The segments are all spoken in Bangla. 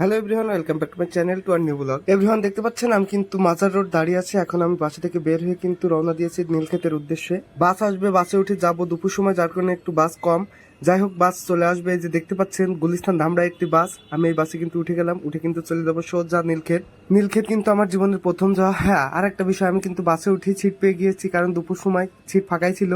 Hello everyone, welcome back to my channel to our new blog. Everyone, দেখতে পাচ্ছেন, আমি কিন্তু মাজার রোড দাঁড়িয়ে আছি। এখন আমি বাসা থেকে বের হয়ে কিন্তু রওনা দিয়েছি নীলক্ষেতের উদ্দেশ্যে। বাস আসবে, বাসে উঠে যাব দুপুর সময়, যার কারণে একটু বাস কম। যাই হোক, বাস চলে আসবে। যে দেখতে পাচ্ছেন গুলিস্তান ধামরা একটি বাস। আমি এই বাসে কিন্তু উঠে গেলাম। উঠে কিন্তু চলে যাব সোজা নীলক্ষেত। নীলক্ষেত কিন্তু আমার জীবনের প্রথম যাওয়া। হ্যাঁ আর একটা বিষয়, আমি কিন্তু বাসে উঠে ছিট পেয়ে গিয়েছি, কারণ দুপুর সময় ছিট ফাঁকাই ছিল।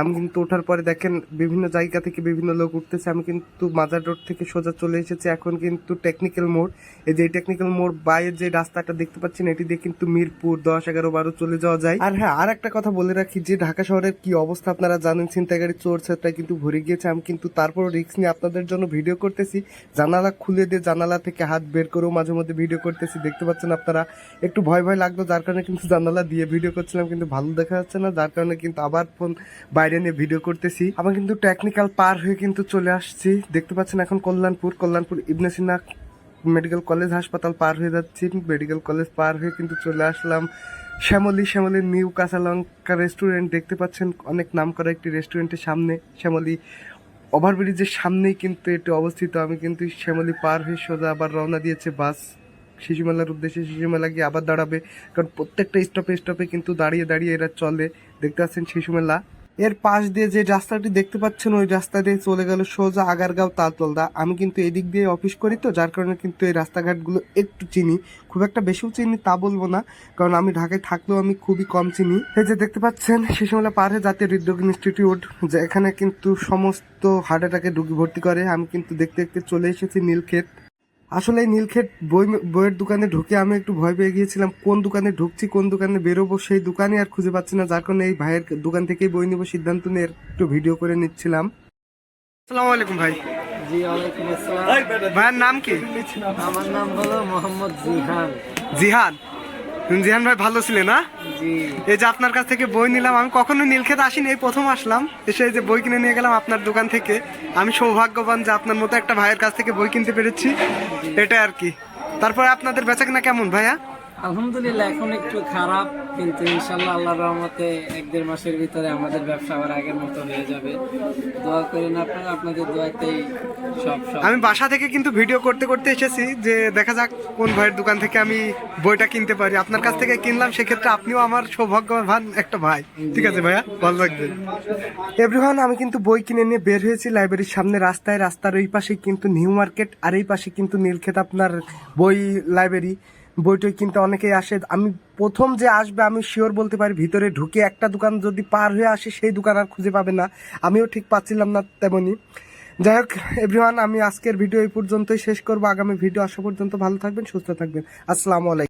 আমি কিন্তু ওঠার পরে দেখেন, বিভিন্ন জায়গা থেকে বিভিন্ন লোক উঠতেছে। আমি কিন্তু মাজার রোড থেকে সোজা চলে এসেছি। এখন কিন্তু টেকনিক্যাল মোড়। এই যে টেকনিক্যাল মোড় বাইরের যে রাস্তাটা দেখতে পাচ্ছেন, এটি দিয়ে কিন্তু মিরপুর দশ এগারো বারো চলে যাওয়া যায়। আর হ্যাঁ আর একটা কথা বলে রাখি, যে ঢাকা শহরের কি অবস্থা আপনারা জানেন ছিনতাইকারী চোর ছেত্রায় কিন্তু ভরে গিয়েছে। আমি কিন্তু তারপরও রিস্ক নিয়ে আপনাদের জন্য ভিডিও করতেছি। জানালা খুলে দিয়ে জানালা থেকে হাত বের করেও মাঝে মধ্যে ভিডিও করতেছি। দেখতে পাচ্ছেন আপনারা। একটু ভয় ভয় লাগতো, যার কারণে কিন্তু জানালা দিয়ে ভিডিও করছিলাম, কিন্তু ভালো দেখা যাচ্ছে না, যার কারণে কিন্তু আবার ফোন বাইরে নিয়ে ভিডিও করতেছি। আমার কিন্তু টেকনিক্যাল পার হয়ে কিন্তু চলে আসছি। দেখতে পাচ্ছেন এখন কল্যাণপুর কল্যাণপুর ইবনে সিনা মেডিকেল কলেজ হাসপাতাল পার হয়ে যাচ্ছি। মেডিকেল কলেজ পার হয়ে কিন্তু চলে আসলাম। শ্যামলি শ্যামলী নিউ কাঁচালঙ্কা রেস্টুরেন্ট দেখতে পাচ্ছেন, অনেক নাম করা একটি রেস্টুরেন্টের সামনে। শ্যামলি ওভারব্রিজের সামনেই কিন্তু এটি অবস্থিত। আমি কিন্তু শ্যামলি পার হয়ে সোজা আবার রওনা দিয়েছে বাস শিশুমেলার উদ্দেশ্যে শিশুমেলা গিয়ে আবার দাঁড়াবে। কারণ প্রত্যেকটা স্টপে স্টপে কিন্তু দাঁড়িয়ে দাঁড়িয়ে এরা চলে। দেখতে পাচ্ছেন শিশুমেলা এর পাশ দিয়ে যে রাস্তাটি দেখতে পাচ্ছেন, ওই রাস্তা দিয়ে চলে গেল সোজা আগারগাঁও তালতলদা। আমি কিন্তু এদিক দিয়ে অফিস করি তো, যার কারণে কিন্তু এই রাস্তাঘাটগুলো একটু চিনি। খুব একটা বেশিও চিনি তা বলব না, কারণ আমি ঢাকায় থাকলেও আমি খুবই কম চিনি। এই যে দেখতে পাচ্ছেন শিশুমেলা পার জাতীয় হৃদরোগ ইনস্টিটিউট যে এখানে কিন্তু সমস্ত হার্ট অ্যাটাকে রুগী ভর্তি করে। আমি কিন্তু দেখতে দেখতে চলে এসেছি নীলক্ষেত। আসলে এই নীলক্ষেত বই বইয়ের দোকানে ঢুকে আমি একটু ভয় পেয়ে গিয়েছিলাম কোন দোকানে ঢুকছি কোন দোকানে বেরোবো সেই দোকানে আর খুঁজে পাচ্ছি না। যার কারণে এই ভাইয়ের দোকান থেকেই বই নেব সিদ্ধান্ত নিয়ে একটু ভিডিও করে নিচ্ছিলাম। আসসালামু আলাইকুম ভাই। জি ওয়ালাইকুম আসসালাম। ভাইয়ের নাম কি? আমার নাম হলো মোহাম্মদ জিহান। জিহান। জিহান ভাই ভালো ছিলেন না? এই যে আপনার কাছ থেকে বই নিলাম আমি কখনো নীলক্ষেত আসিনি এই প্রথম আসলাম। এসে এই যে বই কিনে নিয়ে গেলাম আপনার দোকান থেকে। আমি সৌভাগ্যবান যে আপনার মতো একটা ভাইয়ের কাছ থেকে বই কিনতে পেরেছি। এটা আর কি। তারপরে আপনাদের বেচা কিনা কেমন ভাইয়া? আলহামদুলিল্লাহ, এখন একটু খারাপ, কিন্তু ইনশাল্লাহ আল্লাহর রহমতে এক দেড় মাসের ভিতরে আমাদের ব্যবসা আবার আগের মতো হয়ে যাবে। দোয়া করেন আপনারা, আপনাদের দোয়াতেই সব আমি বাসা থেকে কিন্তু ভিডিও করতে করতে এসেছি যে দেখা যাক কোন ভাইয়ের দোকান থেকে আমি বইটা কিনতে পারি। আপনার কাছ থেকে কিনলাম, সেক্ষেত্রে আপনিও আমার সৌভাগ্যবান একটা ভাই। ঠিক আছে ভাইয়া, ভালো থাকবেন। এভরিওয়ান আমি কিন্তু বই কিনে নিয়ে বের হয়েছি লাইব্রেরির সামনে রাস্তায়। রাস্তার ওই পাশে কিন্তু নিউ মার্কেট, আর এই পাশে কিন্তু নীলক্ষেত আপনার বই লাইব্রেরি। বইটই কিনতে অনেকেই আসে। আমি প্রথম যে আসবে, আমি শিওর বলতে পারি, ভিতরে ঢুকে একটা দোকান যদি পার হয়ে আসে, সেই দোকান আর খুঁজে পাবে না। আমিও ঠিক পাচ্ছিলাম না তেমনই। যাই হোক এভরিওয়ান আমি আজকের ভিডিও এই পর্যন্তই শেষ করব। আগামী ভিডিও আসা পর্যন্ত ভালো থাকবেন, সুস্থ থাকবেন। আসসালামু আলাইকুম।